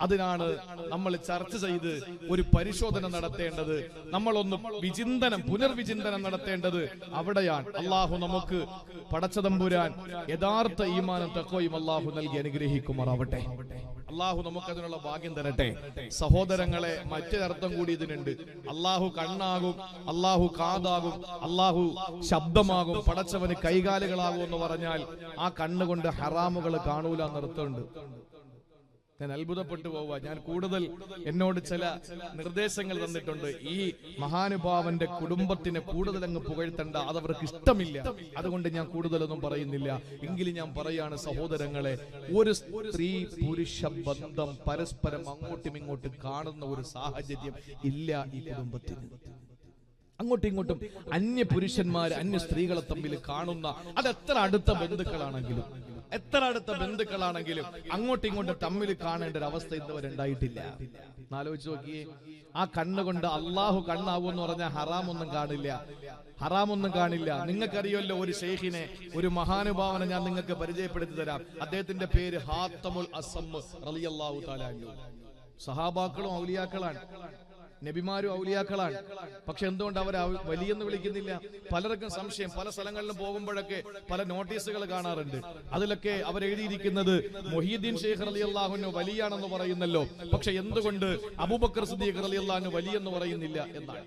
Speaker 1: അതിനാണ് നമ്മൾ ചർച്ച ചെയ്ത് ഒരു പരിശോധന നടത്തേണ്ടത്. നമ്മളൊന്ന് വിചിന്തനം പുനർവിചിന്തനം നടത്തേണ്ടത് അവിടെയാണ്. അള്ളാഹു നമുക്ക് പടച്ചതമ്പുരാൻ യഥാർത്ഥ ഈമാനം തക്കോയും അള്ളാഹു നൽകി അനുഗ്രഹിക്കുമാറാവട്ടെ. അള്ളാഹു നമുക്കതിനുള്ള ഭാഗ്യം തരട്ടെ. സഹോദരങ്ങളെ മറ്റൊരർത്ഥം കൂടി ഇതിനുണ്ട്. അള്ളാഹു കണ്ണാകും അള്ളാഹു കാതാകും അള്ളാഹു ശബ്ദമാകും പടച്ചവന് കൈകാലുകളാകും എന്ന് പറഞ്ഞാൽ ആ കണ്ണുകൊണ്ട് ഹറാമുകൾ കാണൂല എന്നർത്ഥമുണ്ട് ഞാൻ അത്ഭുതപ്പെട്ടു പോവുക. ഞാൻ കൂടുതൽ എന്നോട് ചില നിർദ്ദേശങ്ങൾ തന്നിട്ടുണ്ട്. ഈ മഹാനുഭാവന്റെ കുടുംബത്തിനെ കൂടുതൽ അങ്ങ് പുകഴ്ത്തണ്ട. അതവർക്ക് ഇഷ്ടമില്ല. അതുകൊണ്ട് ഞാൻ കൂടുതലൊന്നും പറയുന്നില്ല. എങ്കിലും ഞാൻ പറയാണ് സഹോദരങ്ങളെ ഒരു സ്ത്രീ പുരുഷ ബന്ധം പരസ്പരം അങ്ങോട്ടും ഇങ്ങോട്ടും കാണുന്ന ഒരു സാഹചര്യം ഇല്ല ഈ കുടുംബത്തിന്. അങ്ങോട്ടും ഇങ്ങോട്ടും അന്യ പുരുഷന്മാർ അന്യ സ്ത്രീകളെ തമ്മിൽ കാണുന്ന അത് എത്ര അടുത്ത ബന്ധുക്കളാണെങ്കിലും എത്ര അടുത്ത ബന്ധുക്കളാണെങ്കിലും അങ്ങോട്ടും ഇങ്ങോട്ടും തമ്മിൽ കാണേണ്ട ഒരു അവസ്ഥ ഇന്നവരെ ഉണ്ടായിട്ടില്ല. ആലോചിച്ച് നോക്കിയേ ആ കണ്ണുകൊണ്ട് അള്ളാഹു കണ്ണാവൂ എന്ന് പറഞ്ഞാൽ ഹറാമൊന്നും കാണില്ല. ഹറാമൊന്നും കാണില്ല. നിങ്ങൾക്കറിയല്ലോ ഒരു ഷെയ്ഖിനെ ഒരു മഹാനുഭാവനെ ഞാൻ നിങ്ങൾക്ക് പരിചയപ്പെടുത്തി തരാം. അദ്ദേഹത്തിന്റെ പേര് ഹാത്തമുൽ അസം റളിയല്ലാഹു തആല അൻഹു. സഹാബാക്കളും ഔലിയാക്കളാണ്. നബിമാരും ഔലിയാക്കളാണ്. പക്ഷെ എന്തുകൊണ്ട് അവർ വലിയെന്ന് വിളിക്കുന്നില്ല? പലർക്കും സംശയം. പല സ്ഥലങ്ങളിലും പോകുമ്പോഴൊക്കെ പല നോട്ടീസുകൾ കാണാറുണ്ട്. അതിലൊക്കെ അവർ എഴുതിയിരിക്കുന്നത് മൊഹീദ്ദീൻ ഷെയ്ഖ് അലി അള്ളാഹുന് വലിയാണെന്ന് പറയുന്നല്ലോ. പക്ഷെ എന്തുകൊണ്ട് അബൂബക്കർ സിദ്ദീഖ് അലി അള്ളാഹുന് വലിയെന്ന് പറയുന്നില്ല എന്നാണ്.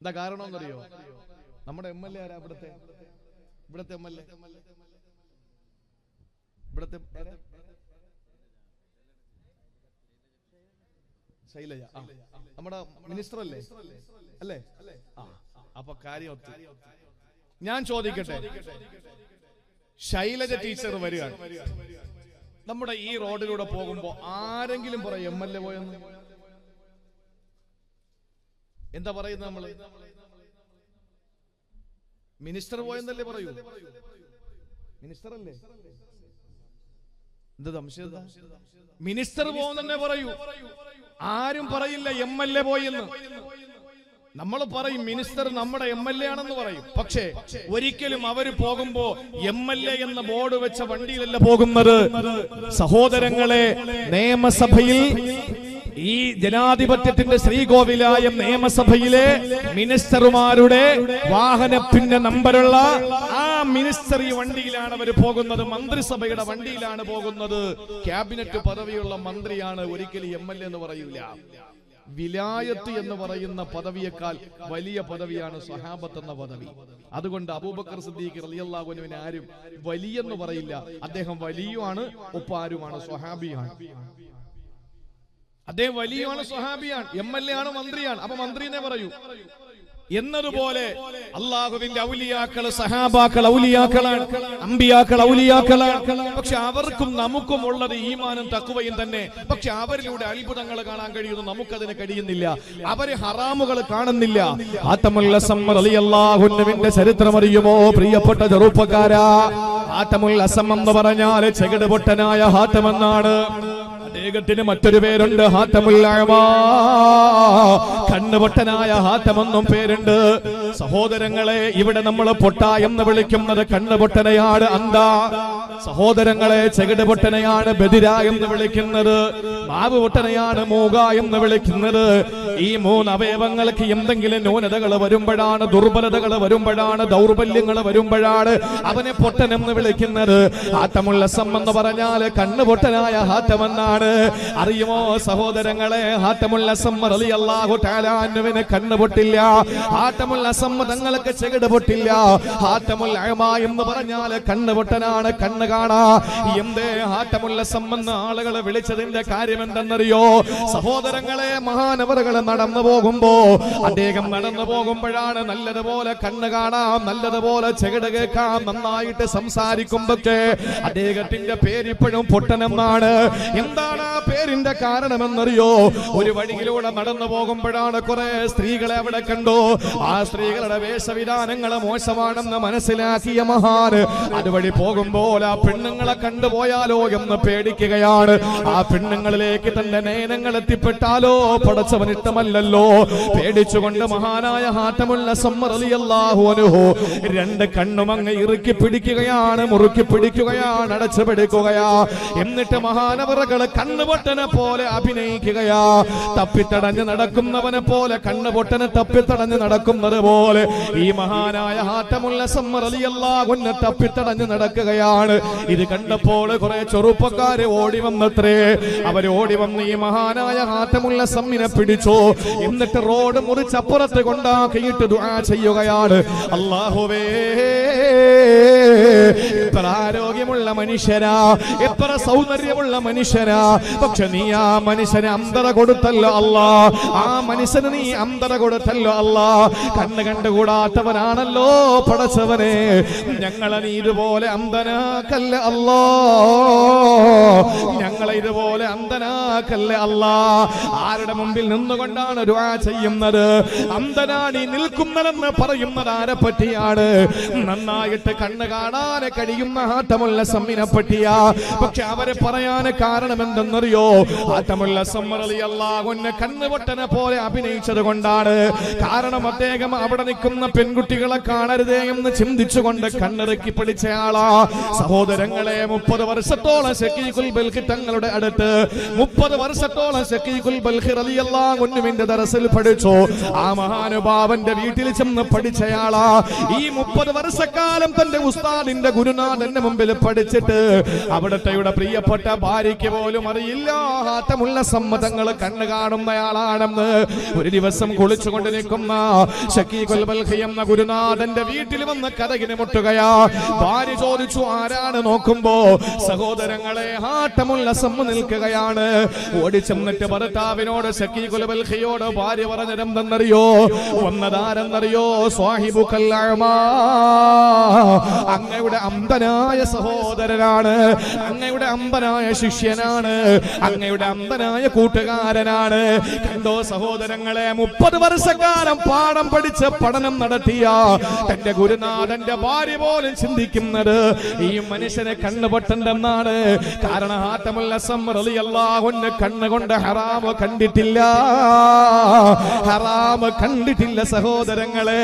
Speaker 1: എന്താ കാരണം എന്നറിയോ? നമ്മുടെ എം എൽ എ ആരാ ഇവിടത്തെ? ഇവിടുത്തെ എം എൽ എ? ഇവിടുത്തെ ശൈലജ. ആ നമ്മുടെ മിനിസ്റ്റർ അല്ലേ? അല്ലേ? ആ അപ്പൊ കാര്യം ഞാൻ ചോദിക്കട്ടെ? ശൈലജ ടീച്ചർ വരികയാണ് നമ്മുടെ ഈ റോഡിലൂടെ പോകുമ്പോ ആരെങ്കിലും പറയും എം എൽ എ പോയെന്ന്? എന്താ പറയുന്നത് നമ്മൾ? മിനിസ്റ്റർ പോയെന്നല്ലേ പറയൂ? മിനിസ്റ്റർ അല്ലേ എന്ത് സംശയം? എന്താ? മിനിസ്റ്റർ പോകുന്നെന്നെ പറയൂ. ആരും പറയില്ല എം എൽ എ പോയെന്ന് നമ്മൾ പറയും മിനിസ്റ്റർ നമ്മുടെ എം എൽ എ ആണെന്ന് പറയും. പക്ഷേ ഒരിക്കലും അവർ പോകുമ്പോ എം എൽ എ എന്ന ബോർഡ് വെച്ച വണ്ടിയിലല്ല പോകുന്നത്. സഹോദരങ്ങളെ നിയമസഭയിൽ ഈ ജനാധിപത്യത്തിന്റെ ശ്രീകോവിലായ നിയമസഭയിലെ മിനിസ്റ്റർമാരുടെ വാഹനത്തിന്റെ നമ്പറുള്ള ആ മിനിസ്റ്റർ ഈ വണ്ടിയിലാണ് അവർ പോകുന്നത്. മന്ത്രിസഭയുടെ വണ്ടിയിലാണ് പോകുന്നത്. ക്യാബിനറ്റ് പദവിയുള്ള മന്ത്രിയാണ്. ഒരിക്കലും എം എൽ എന്ന് പറയില്ല വിലായത്ത് എന്ന് പറയുന്ന പദവിയേക്കാൾ വലിയ പദവിയാണ് സഹാബത്ത് എന്ന പദവി. അതുകൊണ്ട് അബൂബക്കർ സിദ്ദീഖ് റളിയല്ലാഹുവിനെ ആരും വലിയെന്ന് പറയില്ല. അദ്ദേഹം വലിയുമാണ് ഒപ്പാരുമാണ് സ്വഹാബിയാണ്. അദ്ദേഹം വലിയാണ് സ്വഹാബിയാണ്. എം എൽ എ ആണ് മന്ത്രിയാണ്. അപ്പൊ മന്ത്രിനെ പറയൂ. എന്നതുപോലെ അള്ളാഹുവിന്റെ ഔലിയാക്കൾ സഹാബാക്കൾ ഔലിയാക്കളാണ് അമ്പിയാക്കൾ ഔലിയാക്കളാണ്. പക്ഷെ അവർക്കും നമുക്കും ഉള്ളത് ഈമാനും തക്കുവയും തന്നെ. പക്ഷെ അവരിലൂടെ അത്ഭുതങ്ങൾ കാണാൻ കഴിയുന്നു. നമുക്കതിന് കഴിയുന്നില്ല. അവർ ഹറാമുകൾ കാണുന്നില്ല. ആത്തമുല്ല സമ്മർ അലിയല്ലാഹുവിന്റെ ചരിത്രം അറിയുമോ? പ്രിയപ്പെട്ട ചെറുപ്പക്കാരാ ആത്തമുൽ അസം എന്ന് പറഞ്ഞാൽ ചെകിട് പൊട്ടനായ ഹാത്തമെന്നാണ് അദ്ദേഹത്തിന് മറ്റൊരു പേരുണ്ട് ഹാത്തമുല്ലായ്മ കണ്ണുപൊട്ടനായ ഹാത്തമെന്നും പേരുണ്ട്. സഹോദരങ്ങളെ ഇവിടെ നമ്മൾ പൊട്ട എന്ന് വിളിക്കുന്നത് കണ്ണുപൊട്ടനെയാണ്. അന്ത? സഹോദരങ്ങളെ ചെകിട് പൊട്ടനയാണ് ബദിര എന്ന് വിളിക്കുന്നത്. മാവ് പൊട്ടനയാണ് മൂക എന്ന് വിളിക്കുന്നത്. ഈ മൂന്ന് അവയവങ്ങൾക്ക് എന്തെങ്കിലും ന്യൂനതകൾ വരുമ്പോഴാണ് ദുർബലതകൾ വരുമ്പോഴാണ് ദൗർബല്യങ്ങൾ വരുമ്പോഴാണ് അവനെ പൊട്ടൻ എന്ന് വിളിക്കുന്നത്. ആത്തമുള്ള സം എന്ന് പറഞ്ഞാൽ കണ്ണു പൊട്ടനായ ഹാത്തമെന്നാണ് അറിയുമോ സഹോദരങ്ങളെ ഹാത്തമുള്ള അലി അള്ളാഹു ടാലാനുവിന് കണ്ണു പൊട്ടില്ല അസമ്മതങ്ങളൊക്കെ ചെകിട് പൊട്ടില്ല. ഹാത്തമുൽ എന്ന് പറഞ്ഞാൽ കണ്ണ് പൊട്ടനാണ് കണ്ണ് കാണാ. എന്തേ ഹാത്തമുൽ സമ്മെന്ന് ആളുകളെ വിളിച്ചതിന്റെ കാര്യം എന്തെന്നറിയോ സഹോദരങ്ങളെ മഹാനവറുകൾ നടന്നു പോകുമ്പോ അദ്ദേഹം നടന്നു പോകുമ്പോഴാണ് നല്ലതുപോലെ കണ്ണ് കാണാം നല്ലതുപോലെ ചെകിട് കേൾക്കാം നന്നായിട്ട് സംസാരിക്കുമ്പൊക്കെ അദ്ദേഹത്തിന്റെ പേരിപ്പോഴും പൊട്ടനെന്നാണ്. എന്താണ് ആ പേരിന്റെ കാരണമെന്നറിയോ? ഒരു വഴിയിലൂടെ നടന്നു പോകുമ്പോഴാണ് കുറെ സ്ത്രീകളെ അവിടെ കണ്ടു. ആ സ്ത്രീകളുടെ വേഷവിധാനങ്ങൾ മോശമാണെന്ന് മനസ്സിലാക്കിയ മഹാന് അതുവഴി പോകുമ്പോൾ ആ പെണ്ണുങ്ങളെ കണ്ടുപോയാലോ എന്ന് പേടിക്കുകയാണ്. ആ പെണ്ണുങ്ങളിലേക്ക് തന്റെ നയനങ്ങൾ എത്തിപ്പെട്ടാലോ? പടച്ചവൻ ഇഷ്ടമല്ലല്ലോ പേടിച്ചുകൊണ്ട് മഹാനായ ഹാറ്റമുള്ള സമ്മറിയല്ലാഹു അനുഹോ രണ്ട് കണ്ണും അങ്ങ് ഇറുക്കി പിടിക്കുകയാണ് മുറുക്കി പിടിക്കുകയാണ് അടച്ചു പിടിക്കുകയാ. എന്നിട്ട് മഹാനവറകൾ കണ്ണുപൊട്ടനെ പോലെ അഭിനയിക്കുകയാ. തപ്പിത്തടഞ്ഞ് നടക്കുന്നവനെ പോലെ കണ്ണുപൊട്ടനെ തപ്പിത്തടഞ്ഞ് നടക്കുന്നത് പോലെ ഈ മഹാനായ ഹാറ്റമുള്ള സമ്മറിയല്ലാഹുന്നെ തപ്പിത്തടഞ്ഞ് നടക്കുകയാണ്. ഇത് കണ്ടപ്പോൾ കുറെ ചെറുപ്പക്കാര് ഓടി വന്നത്രേ. അവർ ഓടി വന്ന് ഈ മഹാനായ ഹാറ്റമുള്ള സമ്മിനെ പിടിച്ചു. എന്നിട്ട് റോഡ് മുറിച്ചപ്പുറത്ത് കൊണ്ടാക്കിയിട്ട് ദുആ ചെയ്യുകയാണ്. അള്ളാഹുവേ എത്ര ആരോഗ്യമുള്ള മനുഷ്യനാ എത്ര സൗന്ദര്യമുള്ള മനുഷ്യനാ പക്ഷെ നീ ആ മനുഷ്യനെ അന്തര കൊടുത്തല്ലോ അല്ല. ആ മനുഷ്യന് നീ അന്തര കൊടുത്തല്ലോ അല്ല. കണ്ണ് കണ്ടുകൂടാത്തവനാണല്ലോ പടച്ചവനെ. ഞങ്ങളെ നീ ഇതുപോലെ അന്തനാക്കല്ല അല്ലോ. ഞങ്ങളെ ഇതുപോലെ അന്തനാക്കല്ല അല്ല. ആരുടെ മുമ്പിൽ നിന്നുകൊണ്ടാണ് ദുആ ചെയ്യുന്നത്? അന്തനാണി നിൽക്കുന്നതെന്ന് പറയുന്നത് ആരെ പറ്റിയാണ് നന്നായിട്ട് കണ്ണ് കാണാൻ കഴിയുന്ന ആട്ടമുള്ള സമ്മിനെ പറ്റിയ. പക്ഷെ അവരെ പറയാൻ കാരണം എന്തെന്നറിയോ? ആട്ടമുള്ള സമ്മറലി അള്ളാഹുന്നെ കണ്ണുപൊട്ടനെ പോലെ അഭിനയിച്ചത് കൊണ്ടാണ്. കാരണം അദ്ദേഹം അവിടെ നിൽക്കുന്ന പെൺകുട്ടികളെ കാണരുതേ എന്ന് ചിന്തിച്ചുകൊണ്ട് കണ്ണിറക്കി പിടിച്ച ആളാ. സഹോദരങ്ങളെ മുപ്പത് വർഷത്തോളം തങ്ങളുടെ അടുത്ത്. മുപ്പത് വർഷത്തോളം ഷക്കീഖുൽ പഠിച്ചു. ആ മഹാനുഭാവന്റെ വീട്ടിൽ ചെന്ന് പഠിച്ചയാളാ ഈ മുപ്പത് വർഷക്കാലം തന്റെ ഉസ്താദിന്റെ ഗുരുനാഥന്റെ മുമ്പിൽ പഠിച്ചിട്ട് അവിടത്തെയുടെ പ്രിയപ്പെട്ട ഭാര്യയ്ക്ക് പോലും അറിയില്ലാത്തമുള്ള സമ്മതങ്ങൾ കണ്ണു കാണുന്നയാളാണെന്ന് ഒരു ദിവസം കുളിച്ചുകൊണ്ട് നിൽക്കുന്ന എന്ന ഗുരുനാഥന്റെ വീട്ടിൽ വന്ന് കഥകിന് മുട്ടുകയാ. ഭാര്യ ചോദിച്ചു ആരാണ്? നോക്കുമ്പോ സഹോദരങ്ങളെ ആട്ടമുള്ള സമ്മ നിൽക്കുകയാണ്. ഓടിച്ചെന്നിട്ട് ഭർത്താവിനോട് ഷക്കി കുലബൽഹയോട് ഭാര്യ പറഞ്ഞിരുന്നെന്നറിയോ വന്നതാരെന്നറിയോ? സ്വാഹിബു കല്ലാമ അങ്ങയുടെ അമ്പനായ സഹോദരനാണ്. അങ്ങയുടെ അമ്പനായ ശിഷ്യനാണ്. അങ്ങയുടെ അമ്പനായ കൂട്ടുകാരനാണ്. കണ്ടോ സഹോദരങ്ങളെ മുപ്പത് വർഷക്കാലം പാഠം പഠിച്ച് പഠനം നടത്തിയ തന്റെ ഗുരുനാഥന്റെ ഭാര്യ പോലും ചിന്തിക്കുന്നത് ഈ മനുഷ്യനെ കണ്ണുപൊട്ടണ്ടെന്നാണ് കാരണം ഹാത്തമുല്ല സമ്മറിയല്ലാഹുന്ന് കണ്ണുകൊണ്ട് ഹറാമ് കണ്ടിട്ടില്ല. ഹറാമ് കണ്ടിട്ടില്ല സഹോദരങ്ങളെ.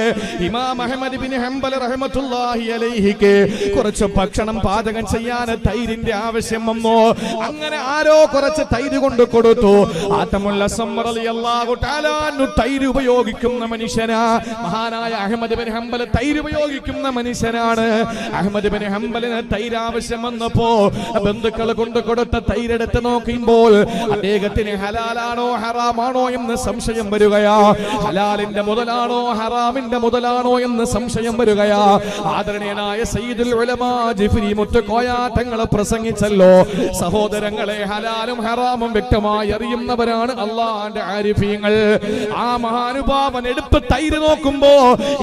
Speaker 1: ഇമാം അഹമ്മദ് ബിൻ ഹംബൽ റഹ്മത്തുള്ളാഹി അലൈഹിക്ക് കുറച്ച് ഭക്ഷണം പാചകം ചെയ്യാൻ തൈരിന്റെ ആവശ്യം വന്നു. അങ്ങനെ ആരോ കുറച്ച് തൈര് കൊണ്ട് കൊടുത്തു. ആത്തമുള്ള തൈര് ഉപയോഗിക്കുന്ന മനുഷ്യനാ. മഹാനായ അഹമ്മദ് ബിൻ ഹംബൽ തൈര് ഉപയോഗിക്കുന്ന മനുഷ്യനാണ്. അഹമ്മദ് ബിൻ ഹംബലിന് തൈര് ആവശ്യം വന്നപ്പോ ബന്ധുക്കൾ കൊണ്ട് കൊടുത്ത തൈരെടുത്ത് നോക്കുമ്പോൾ അദ്ദേഹത്തിന് ഹലാലാണോ ഹറാമാണോ എന്ന് സംശയം വരികയാ. ഹലാലിന്റെ മുതലാണോ ഹറാമിന്റെ മുതലാണോ എന്ന് സംശയം വരികയാ. ആദരണീയനായ സയ്യിദുൽ ഉലമാ ജിഫ്രി മുത്തുക്കോയ തങ്ങൾ പ്രസംഗിച്ചല്ലോ. സഹോദരങ്ങളെ ഹലാലും ഹറാമും വ്യക്തമായി അറിയുന്നവരാണ് അള്ളാന്റെ ആരിഫീങ്ങൾ. ആ മഹാനുഭാവൻ എടുപ്പ് തൈര് നോക്കുമ്പോ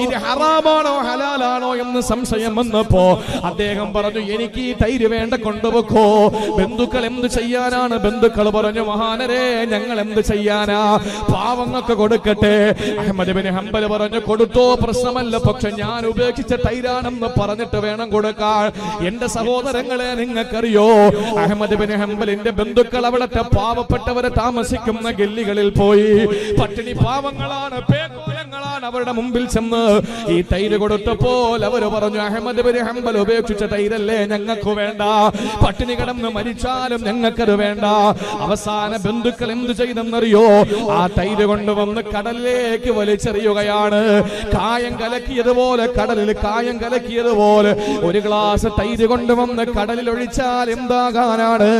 Speaker 1: ഇത് ഹറാമാണോ ഹലാലാണോ എന്ന് സംശയം വന്നപ്പോ അദ്ദേഹം പറഞ്ഞു എനിക്ക് ഈ തൈര് വേണ്ട കൊണ്ടുപോക്കോ ബന്ധുക്കൾ എന്ത് ചെയ്യാനാണ്? ബന്ധുക്കൾ പറഞ്ഞു മഹാനരെ ഞങ്ങൾ എന്ത് ചെയ്യാനാ? പാവങ്ങൾക്ക് കൊടുക്കട്ടെ. അഹമ്മദ് ബിൻ ഹംബൽ പറഞ്ഞു കൊടുത്തോ പ്രശ്നമല്ല. പക്ഷെ ഞാൻ ഉപേക്ഷിച്ച തൈരാണെന്ന് പറഞ്ഞിട്ട് വേണം കൊടുക്കാൻ. എന്റെ സഹോദരങ്ങളെ നിങ്ങൾക്കറിയോ? അഹമ്മദ് ബിൻ ഹംബലിന്റെ ബന്ധുക്കൾ അവിടുത്തെ പാവപ്പെട്ടവരെ താമസിക്കുന്ന ഗല്ലികളിൽ പോയി. പട്ടിണി പാവങ്ങളാണ്. പേക്കോലങ്ങളാണ് അവരുടെ മുമ്പിൽ ചെന്ന്. ഈ തൈര് കൊടുത്തപ്പോൾ അവർ പറഞ്ഞു അഹമ്മദ് ബിൻ ഹംബൽ ഉപേക്ഷിച്ച തൈരല്ലേ ഞങ്ങൾക്ക് വേണ്ട. പട്ടിണി കിടന്ന് മരിച്ചാലും ഞങ്ങൾക്കത് വേണ്ട. അവസാന ബന്ധുക്കൾ എന്ത് ചെയ്തെന്നറിയോ? ആ തൈര് കൊണ്ടുവന്ന് കടലിലേക്ക് വലിച്ചെറിയുകയാണ്. കായം കലക്കിയതുപോലെ കടലിൽ കായം കലക്കിയതുപോലെ ഒരു ഗ്ലാസ് തൈര് കൊണ്ടുവന്ന് കടലിൽ ഒഴിച്ചാൽ എന്താകാനാണ്?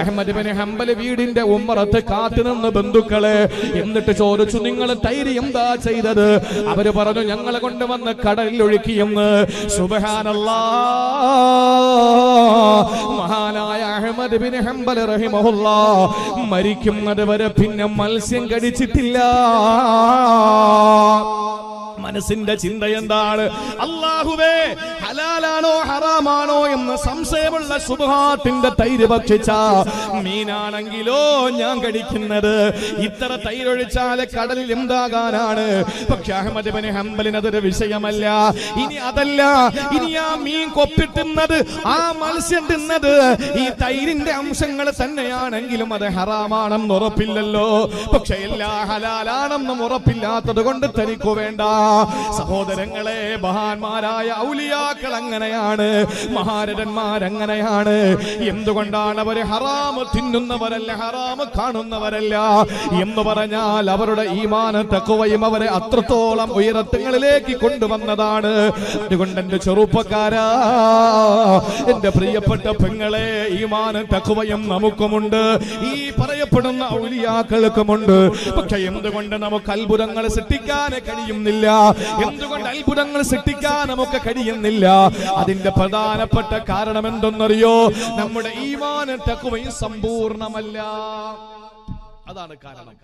Speaker 1: അഹമ്മദ് ബിൻ ഹംബൽ വീടിന്റെ ഉമ്മറത്ത് കാത്തുനിന്ന് ബന്ധുക്കളെ എന്നിട്ട് ചോദിച്ചു നിങ്ങൾ തൈര് എന്താ ചെയ്തത്? അവർ പറഞ്ഞു ഞങ്ങളെ കൊണ്ടുവന്ന് കടലിൽ ഒഴുക്കിയെന്ന്. സുബഹാനല്ലാ. മഹാനായ അഹമ്മദ് ബിൻ ഹംബൽ റഹിമഹുല്ല. മരിക്കുന്നത് വരെ പിന്നെ മത്സ്യം കടിച്ചിട്ടില്ല. മനസ്സിന്റെ ചിന്ത എന്താണ്? അള്ളാഹുവേ ഹലാലാണോ ഹറാമാണോ എന്ന് സംശയമുള്ള സുബഹാത്തിന്റെ തൈര് ഭക്ഷിച്ച മീനാണെങ്കിലോ ഞാൻ കടിക്കുന്നത് ഇത്ര തൈരൊഴിച്ചാൽ കടലിൽ എന്താകാനാണ്? പക്ഷെ അഹമ്മദ് ബിൻ ഹംബലിന് അതൊരു വിഷയമല്ല. ഇനി അതല്ല ഇനി ആ മീൻ കൊപ്പിട്ടുന്നത് ആ മത്സ്യം തിന്നത് ഈ തൈരിന്റെ അംശങ്ങൾ തന്നെയാണെങ്കിലും അത് ഹറാമാണെന്ന് ഉറപ്പില്ലല്ലോ. പക്ഷെ എല്ലാ ഹലാലാണെന്നും ഉറപ്പില്ലാത്തത് കൊണ്ട് തനിക്കു വേണ്ട. സഹോദരങ്ങളെ മഹാന്മാരായ ഔലിയാക്കൾ അങ്ങനെയാണ് മഹാരഥന്മാരങ്ങനെയാണ്. എന്തുകൊണ്ടാണ് അവർ ഹറാമ് തിന്നുന്നവരല്ല ഹറാമ് കാണുന്നവരല്ല? എന്ന് പറഞ്ഞാൽ അവരുടെ ഈമാന തക്കുവയും അവരെ അത്രത്തോളം ഉയരത്തങ്ങളിലേക്ക് കൊണ്ടുവന്നതാണ്. അതുകൊണ്ട് എന്റെ ചെറുപ്പക്കാരാ എന്റെ പ്രിയപ്പെട്ട പെങ്ങളെ ഈമാന തക്കുവയും നമുക്കുമുണ്ട്. ഈ പറയപ്പെടുന്ന ഔലിയാക്കൾക്കുമുണ്ട്. പക്ഷെ എന്തുകൊണ്ട് നമുക്ക് അത്ഭുതങ്ങൾ സൃഷ്ടിക്കാൻ കഴിയുന്നില്ല? എന്തുകൊണ്ട് അത്ഭുതങ്ങൾ സൃഷ്ടിക്കാൻ നമുക്ക് കഴിയുന്നില്ല? അതിന്റെ പ്രധാനപ്പെട്ട കാരണം എന്തെന്നറിയോ? നമ്മുടെ ഈമാന തക്കുവയും സമ്പൂർണമല്ല. അതാണ് കാരണം.